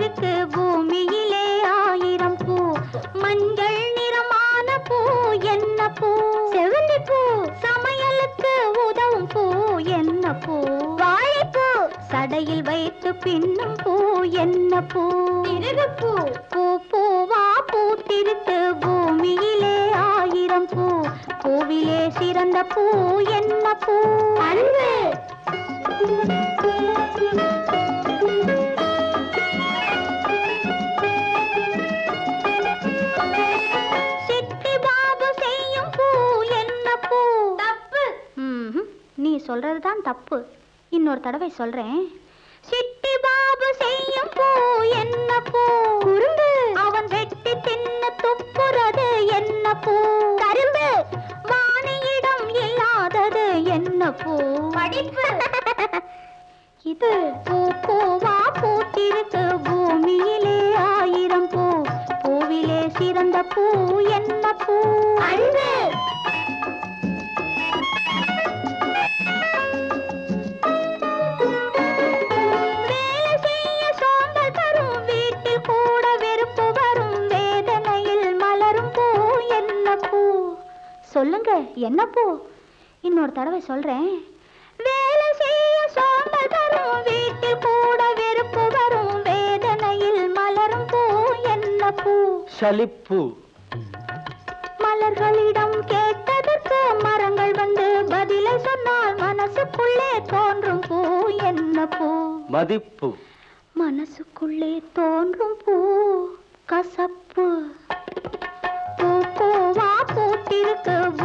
இருக்கு பூமியிலே ஆயிரம் பூ. மஞ்சள் நிறமான பூ என்ன பூ? செவந்தி பூ சமையலுக்கு உதவும் பூ என்ன பூ? வாழைப்பூ சடையில் வைத்து பின்னும் பூ என்ன பூ? இறகு பூ பூ பூவா பூத்திருக்கு பூமியிலே ஆயிரம் பூ. பூவிலே சிறந்த பூ என்ன பூ? அன்பு நீ சொல்றது தான் தப்பு. இன்னொரு தடவை சொல்றேன். சிட்டி பாபு செய்யும் பூ என்ன பூ? குறும்பு அவன் வெட்டி தின்னு துப்புறது என்ன பூ? கரும்பு. வாணியிடம் இல்லாதது என்ன பூ? படிப்பு. இது பூ பூவா பூத்திருக்கு. பூமியிலே ஆயிரம் பூ. பூவிலே சிறந்த பூ என்ன பூ? அன்பு. சொல்லுங்க என்ன பூ? இன்னொரு தடவை சொல்றேன். வேலை செய்ய சோம்பல் தரும் வீட்டில் கூட வெறுப்பு வரும் வேதனையில் மலரும் பூ என்ன பூ? சலிப்பு மலர்களிடம் கேட்டதற்கு மரங்கள் வந்து பதிலை சொன்னால் மனசுக்குள்ளே தோன்றும் பூ என்ன பூ? மதிப்பு. மனசுக்குள்ளே தோன்றும் பூ கசப்பு. பூத்திருக்கு